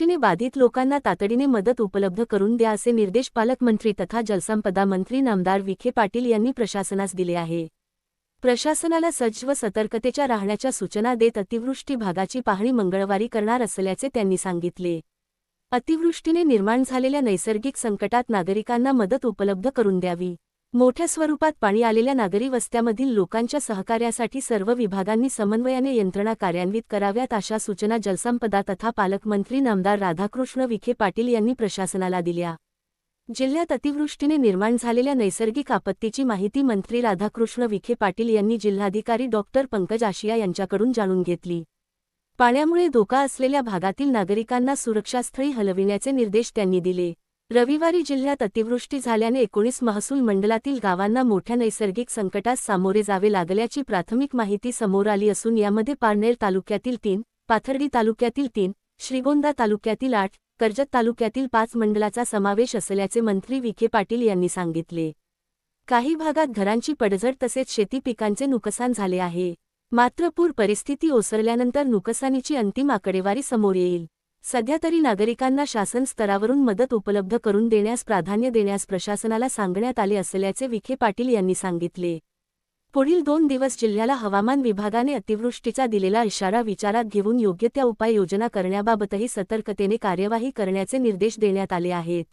बाधित लोकांना तातडीने मदत उपलब्ध करून द्या असे निर्देश पालकमंत्री तथा जलसंपदा मंत्री नामदार विखे पाटील यांनी प्रशासनास दिले आहे. प्रशासनाला सज्ज व सतर्कतेच्या राहण्याच्या सूचना देत अतिवृष्टी भागाची पाहणी मंगळवारी करणार असल्याचे त्यांनी सांगितले. अतिवृष्टीने निर्माण झालेल्या नैसर्गिक संकटात नागरिकांना मदत उपलब्ध करून द्यावी. मोठ्या स्वरूपात पाणी आलेल्या नागरी वस्त्यामधील लोकांच्या सहकार्यासाठी सर्व विभागांनी समन्वयाने यंत्रणा कार्यान्वित कराव्यात अशा सूचना जलसंपदा तथा पालकमंत्री नामदार राधाकृष्ण विखे पाटील यांनी प्रशासनाला दिल्या. जिल्ह्यात अतिवृष्टीने निर्माण झालेल्या नैसर्गिक आपत्तीची माहिती मंत्री राधाकृष्ण विखे पाटील यांनी जिल्हाधिकारी डॉक्टर पंकज आशिया यांच्याकडून जाणून घेतली. पाण्यामुळे धोका असलेल्या भागातील नागरिकांना सुरक्षास्थळी हलविण्याचे निर्देश त्यांनी दिले. रविवारी जिल्ह्यात अतिवृष्टी झाल्याने एकोणीस महसूल मंडळातील गावांना मोठ्या नैसर्गिक संकटास सामोरे जावे लागल्याची प्राथमिक माहिती समोर आली असून यामध्ये पारनेर तालुक्यातील तीन पाथर्डी तालुक्यातील तीन श्रीगोंदा तालुक्यातील आठ कर्जत तालुक्यातील पाच मंडळाचा समावेश असल्याचे मंत्री विखे पाटील यांनी सांगितले. काही भागात घरांची पडझड तसेच शेती पिकांचे नुकसान झाले आहे. मात्र पूर परिस्थिती ओसरल्यानंतर नुकसानीची अंतिम आकडेवारी समोर येईल. सध्या तरी नागरिकांना शासन स्तरावरून मदत उपलब्ध करून देण्यास प्राधान्य देण्यास प्रशासनाला सांगण्यात आले असल्याचे विखे पाटील यांनी सांगितले. पुढील दोन दिवस जिल्ह्याला हवामान विभागाने अतिवृष्टीचा दिलेला इशारा विचारात घेऊन योग्य त्या उपाययोजना करण्याबाबतही सतर्कतेने कार्यवाही करण्याचे निर्देश देण्यात आले आहेत.